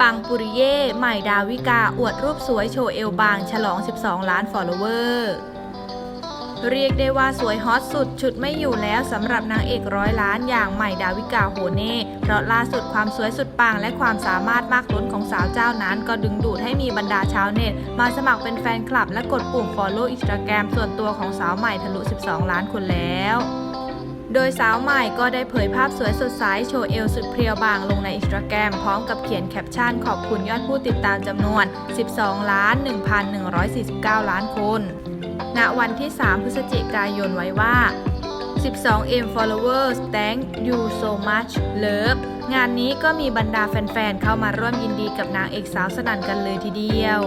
ปังปุริเย่ ใหม่ดาวิกา อวดรูปสวยโชว์เอวบาง ฉลอง 12 ล้านฟอลโลเวอร์ เรียกได้ว่าสวยฮอตสุดฉุดไม่อยู่แล้วสำหรับนางเอกร้อยล้านอย่างใหม่ดาวิกาโฮเน่ เพราะล่าสุดความสวยสุดปังและความสามารถมากล้นของสาวเจ้านั้น ก็ดึงดูดให้มีบรรดาชาวเน็ต มาสมัครเป็นแฟนคลับและกดปุ่ม Follow Instagram ส่วนตัวของสาวใหม่ทะลุ 12 ล้านคนแล้ว โดยสาวใหม่ก็ได้เผยภาพสวยสดใสโชว์เอวสุดเพรียวบางลงในอินสตาแกรมพร้อมกับเขียนแคปชั่นขอบคุณยอดผู้ติดตามจำนวน 12 ล้าน 1,149 ล้านคน ณ วันที่ 3 พฤศจิกายนไว้ว่า 12M followers thank you so much love งานนี้ก็มีบรรดาแฟนๆ เข้ามาร่วมยินดีกับนางเอกสาวสนั่นกันเลยทีเดียว